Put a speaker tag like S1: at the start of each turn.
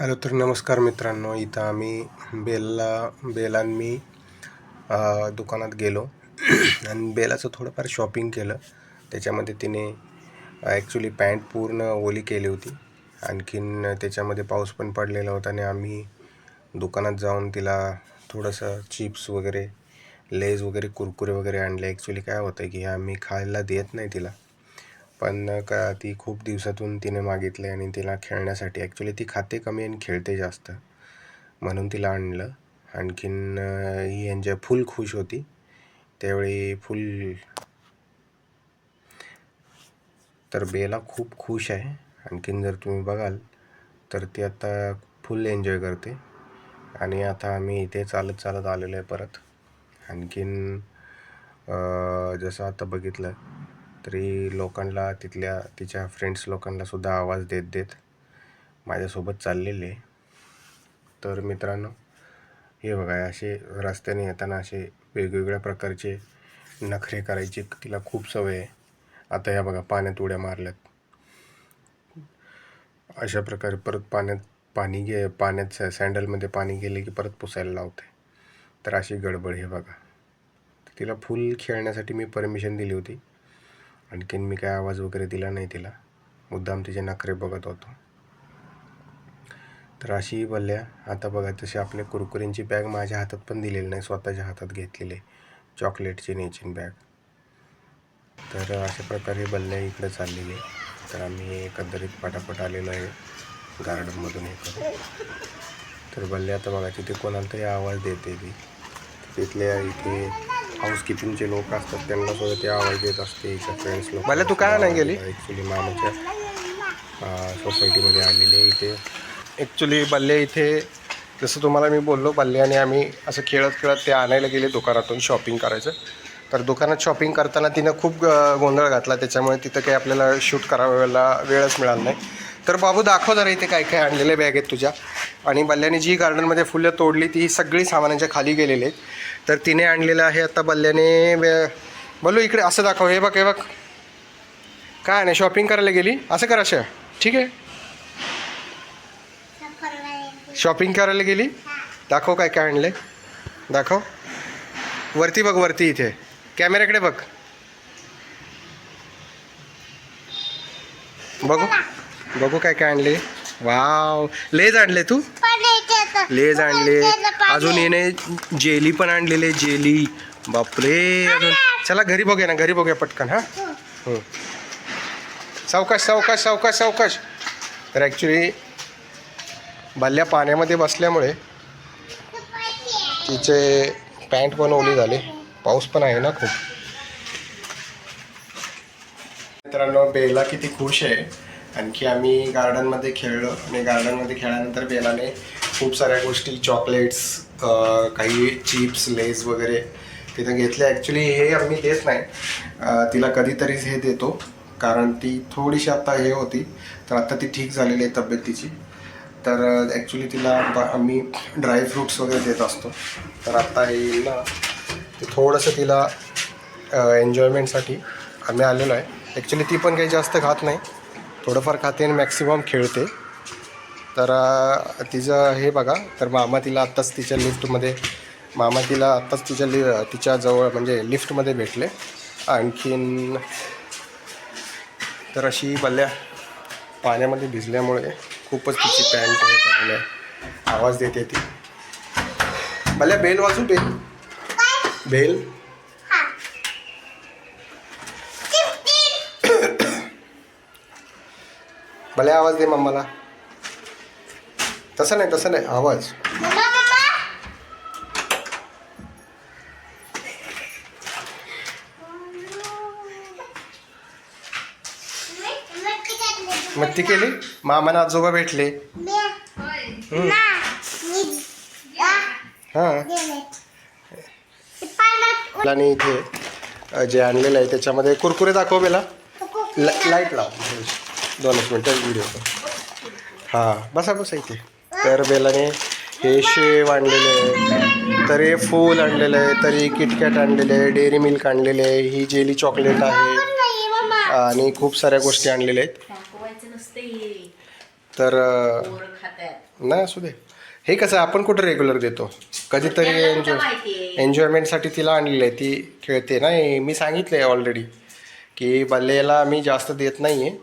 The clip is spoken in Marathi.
S1: हॅलो तर नमस्कार मित्रांनो. इथं आम्ही बेलला बेलान मी दुकानात गेलो. आणि बेलाचं थोडंफार शॉपिंग केलं. त्याच्यामध्ये तिने ॲक्च्युली पॅन्ट पूर्ण ओली केली होती. आणखीन त्याच्यामध्ये पाऊस पण पडलेला होता आणि आम्ही दुकानात जाऊन तिला थोडंसं चिप्स वगैरे लेज वगैरे कुरकुरे वगैरे आणले. ॲक्च्युली काय होतं की आम्ही खायला देत नाही तिला. पण का ती खूप दिवसातून तिने मागितले आणि तिला खेळण्यासाठी ॲक्च्युली ती खाते कमी आणि खेळते जास्त. म्हणून तिला आणलं. आणखीन ही एन्जॉय फुल खुश होती. त्यावेळी फुल तर बेला खूप खुश आहे. आणखीन जर तुम्ही बघाल तर ती आता फुल एन्जॉय करते. आणि आता आम्ही इथे चालत चालत आलेलो आहे परत. आणखीन जसं आता बघितलं तरी लोकांना तिथल्या तिच्या फ्रेंड्स लोकांनासुद्धा आवाज देत देत माझ्यासोबत चाललेले तर मित्रांनो हे बघा असे रस्त्याने येताना असे वेगवेगळ्या प्रकारचे नखरे करायची तिला खूप सवय आहे. आता ह्या बघा पाण्यात उड्या मारल्यात. अशा प्रकारे परत पाण्यात पाणी गे पाण्यात सॅ सँडलमध्ये पाणी गेले की परत पुसायला लावते. तर अशी गडबड हे बघा. तिला फुल खेळण्यासाठी मी परमिशन दिली होती. आणखीन मी काय आवाज वगैरे दिला नाही तिला. मुद्दाम तिचे नखरे बघत होतो. तर अशी बल्ल्या आता बघा तशी आपल्या कुरकुरींची बॅग माझ्या हातात पण दिलेली नाही स्वतःच्या हातात घेतलेली आहे. चॉकलेटची नेचिन बॅग तर अशा प्रकारे बल्ल्या इकडे चाललेली आहे. तर आम्ही एकंदरीत पटापट आलेलो आहे गार्डनमधून हे करून तर बल्ल्या आता बघा तिथे कोणाला तरी आवाज देते ती. तिथल्या इथे हाऊसकीपिंगचे लोक असतात त्यांना सुद्धा ते आवाज देत असते हिच्या फ्रेंड्स लोक
S2: बल्ल्या, तू काय नाही गेली?
S1: ॲक्च्युली मामाच्या सोसायटीमध्ये आलेले इथे.
S2: ॲक्च्युली बल्ले इथे जसं तुम्हाला मी बोललो बल्ले आणि आम्ही असं खेळत खेळत ते आणायला गेले दुकानातून शॉपिंग करायचं. तर दुकानात शॉपिंग करताना तिनं खूप गोंधळ घातला त्याच्यामुळे तिथं काही आपल्याला शूट करायला वेळच मिळाला नाही. तर बाबू दाखव जरा इथे काय काय आणलेले बॅग आहेत तुझ्या. आणि बल्ल्याने जी गार्डनमध्ये फुलं तोडली ती सगळी सामानांच्या खाली गेलेली आहेत. तर तिने आणलेलं आहे आता बल्ल्याने वे- बोलू इकडे असं दाखव. हे बघ हे बघ. काय नाही शॉपिंग करायला गेली? असं कर अशा ठीक आहे. शॉपिंग करायला गेली? दाखव काय काय आणले दाखव. वरती बघ वरती इथे. कॅमेऱ्याकडे बघ. बघू. बघू काय काय आणले. वाव. लेज आणले तू? लेज आणले. अजून येणे जेली पण आणलेले जेली. बापरे. अजून चला घरी बघूया ना घरी बघूया पटकन हा? हं. सावकाश सावकाश सावकाश सावकाश. तर ॲक्च्युली बाल्या पाण्यामध्ये बसल्यामुळे तिचे पॅन्ट पण ओली झाले. पाऊस पण आहे ना खूप. मित्रांनो बेला किती खुश आहे. आणखी आम्ही गार्डनमध्ये खेळलो आणि गार्डनमध्ये खेळल्यानंतर बेलाने खूप साऱ्या गोष्टी चॉकलेट्स काही चिप्स लेस वगैरे तिथं घेतले. ॲक्च्युली हे आम्ही देत नाही. तिला कधीतरीच हे देतो कारण ती थोडीशी आत्ता हे होती. तर आत्ता ती ठीक झालेली आहे तब्येत तिची. तर ॲक्च्युली तिला ब- आम्ही ड्रायफ्रूट्स वगैरे देत असतो. तर आत्ता येईल ना ते थोडंसं तिला एन्जॉयमेंटसाठी आम्ही आलेलो आहे. ॲक्च्युली ती पण काही जास्त खात नाही. थोडंफार खाते आणि मॅक्सिमम खेळते. तर तिचं हे बघा तर मामा तिला आत्ताच तिच्या लिफ्टमध्ये मामा तिला आत्ताच तिच्या लि तिच्या जवळ म्हणजे लिफ्टमध्ये भेटले. आणखीन तर अशी बल्ल्या पाण्यामध्ये भिजल्यामुळे खूपच तिची पॅन्ट हे झालेलं आवाज देते ती. बल्ल्या बेल वाजू बेल बेल? भले आवाज दे मम्माला. तसं नाही तसं नाही आवाज. मग ती केली? मामाना आजोबा भेटले. हां. आणि इथे जे आणलेलं आहे त्याच्यामध्ये कुरकुरे दाखव बेला. ला लाइट लाव. दोनच मिनटं व्हिडिओ हां बसा बसा इथे. तर बेलाने हे शेव आणलेले आहे तर हे फूल आणलेलं आहे तर किटकॅट आणलेले आहे डेअरी मिल्क आणलेले आहे ही जेली चॉकलेट आहे आणि खूप साऱ्या गोष्टी आणलेल्या आहेत. तर नाही असू दे. हे कसं आपण कुठं रेग्युलर देतो? कधीतरी एन्जॉय? एन्जॉयमेंटसाठी तिला आणलेलं आहे ती खेळते. नाही मी सांगितलं आहे ऑलरेडी की बल्लेला मी जास्त देत नाही आहे